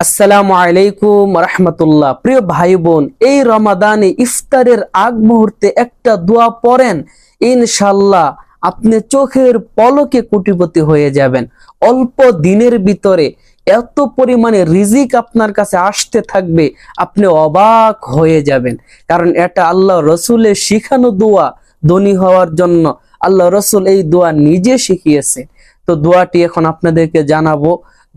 আসসালামু আলাইকুম রহমতুল্লাহ। প্রিয় ভাই বোন এই রমাদানে ইফতারের আগ মুহূর্তে একটা দোয়া পড়েন ইনশাল্লাহ আপনি চোখের পলকে কোটিপতি হয়ে যাবেন। অল্প দিনের ভিতরে এত পরিমাণে রিজিক আপনার কাছে আসতে থাকবে, আপনি অবাক হয়ে যাবেন। কারণ এটা আল্লাহ রসুলের শিখানো দোয়া, ধনী হওয়ার জন্য আল্লাহ রসুল এই দোয়া নিজে শিখিয়েছে তো দোয়াটি এখন আপনাদেরকে জানাব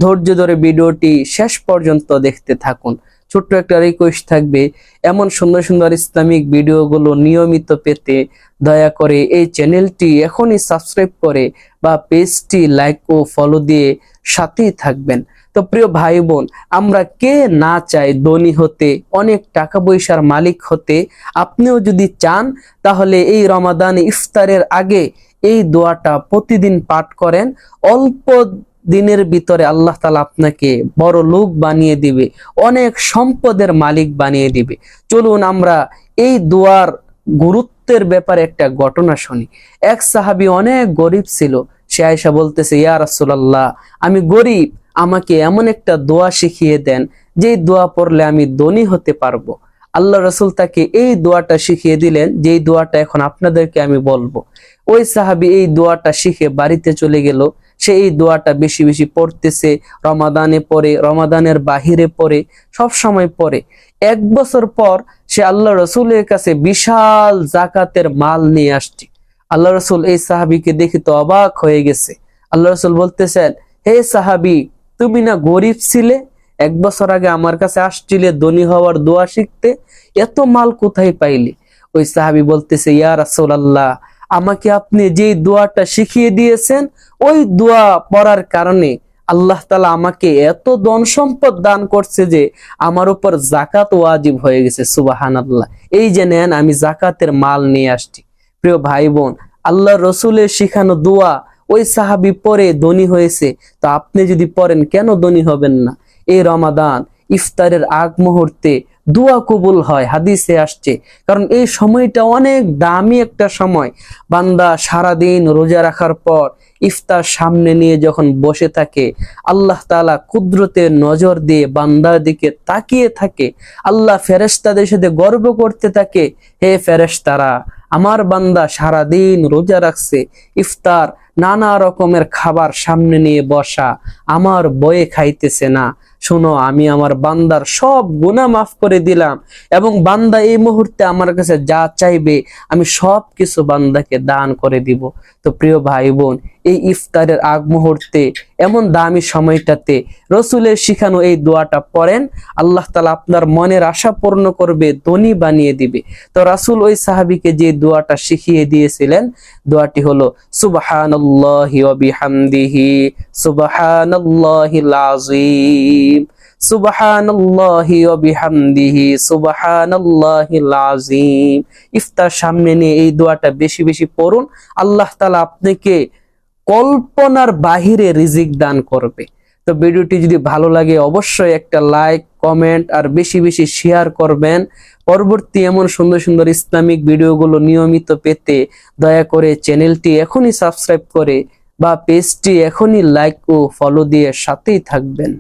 ধৈর্য ধরে ভিডিওটি শেষ পর্যন্ত দেখতে থাকুন। ছোট্ট একটা রিকোয়েস্ট থাকবে, এমন সুন্দর সুন্দর ইসলামিক ভিডিওগুলো নিয়মিত পেতে দয়া করে এই চ্যানেলটি এখনই সাবস্ক্রাইব করে বা পেজটি লাইক ও ফলো দিয়ে সাথেই থাকবেন। তো প্রিয় ভাই বোন আমরা কে না চাই ধনী হতে, অনেক টাকা পয়সার মালিক হতে, আপনিও যদি চান, তাহলে এই রমাদান ইফতারের আগে এই দোয়াটা প্রতিদিন পাঠ করেন। অল্প দিনের ভিতরে আল্লাহ তালা আপনাকে বড় লোক বানিয়ে দিবে, অনেক সম্পদের মালিক বানিয়ে দিবে। চলুন আমরা এই দুয়ার গুরুত্বের ব্যাপারে একটা ঘটনা শুনি। এক সাহাবি অনেক গরিব ছিল, সে আয়সা বলতেছে, ইয়া রাসূলুল্লাহ, আমি গরিব, আমাকে এমন একটা দোয়া শিখিয়ে দেন, যেই দোয়া পড়লে আমি ধনী হতে পারব। আল্লাহ রসুল তাকে এই দোয়াটা শিখিয়ে দিলেন, যেই দোয়াটা এখন আপনাদেরকে আমি বলব। ওই সাহাবি এই দোয়াটা শিখে বাড়িতে চলে গেল। সে এই দোয়াটা বেশি বেশি পড়তেছে, রমাদানে পড়ে, রমাদানের বাহিরে পড়ে, সব সময় পড়ে। এক বছর পর সে আল্লাহ রসুলের কাছে বিশাল জাকাতের মাল নিয়ে আসছে। আল্লাহ রসুল এই সাহাবিকে দেখে তো অবাক হয়ে গেছে। আল্লাহ রসুল বলতেছেন, হে সাহাবি, তুমি না গরিব ছিলে? এক বছর আগে আমার কাছে আসছিলে ধনী হওয়ার দোয়া শিখতে, এত মাল কোথায় পাইলে? ওই সাহাবি বলতেছে, ইয়া রাসূল আল্লাহ আমাকে আপনি যে দোয়াটা শিখিয়ে দিয়েছেন ওই দোয়া পড়ার কারণে আল্লাহ তালা আমাকে এত ধন সম্পদ দান করছে যে আমার উপর জাকাত ওয়াজিব হয়ে গেছে সুবাহান আল্লাহ এই যে নেন, আমি জাকাতের মাল নিয়ে আসছি। প্রিয় ভাই বোন আল্লাহ রসুলের শিখানো দোয়া ওই সাহাবি পরে ধনী হয়েছে। তো আপনি যদি পড়েন, কেন ধনী হবেন না? এই রমাদান ইফতারের আগ মুহূর্তে দোয়া কবুল হয়, হাদিসে আসছে। কারণ এই সময়টা অনেক দামি একটা সময়। বান্দা সারাদিন রোজা রাখার পর ইফতার সামনে নিয়ে যখন বসে থাকে, আল্লাহ তালা কুদরতের নজর দিয়ে বান্দার দিকে তাকিয়ে থাকে। আল্লাহ ফেরেস্তাদের সাথে গর্ব করতে থাকে, হে ফেরেস্তারা আমার বান্দা সারাদিন রোজা রাখছে, ইফতার নানা রকমের খাবার সামনে নিয়ে বসা, আমার বয়ে খাইতেছে না। শোনো, আমি আমার বান্দার সব গুণা মাফ করে দিলাম এবং বান্দা এই মুহূর্তে আমার কাছে যা চাইবে, আমি সব কিছু বান্দাকে দান করে দিব। তো প্রিয় ভাই বোন এই ইফতারের আগ মুহূর্তে, এমন দামি সময়টাতে রসুলের শিখানো এই দোয়াটা পড়েন, আল্লাহ তালা আপনার মনের আশা পূর্ণ করবে, ধনী বানিয়ে দিবে। তো রাসুল ওই সাহাবিকে যে দোয়াটা শিখিয়ে দিয়েছিলেন, দোয়াটি হলো সুবহানাল্লাহি ওয়া বিহামদিহি, সুবহানাল্লাহিল আযীম, সুবহানাল্লাহি ওয়া বিহামদিহি ইফতার সামনে নিয়ে এই দোয়াটা বেশি বেশি পড়ুন, আল্লাহ তাআলা আপনাকে কল্পনার বাহিরে রিজিক দান করবে। তো ভিডিওটি যদি ভালো লাগে, অবশ্যই একটা লাইক কমেন্ট আর বেশি বেশি শেয়ার করবেন। পরবর্তী এমন সুন্দর সুন্দর ইসলামিক ভিডিওগুলো নিয়মিত পেতে দয়া করে চ্যানেলটি এখনই সাবস্ক্রাইব করে বা পেজটি এখনই লাইক ও ফলো দিয়ে সাথেই থাকবেন।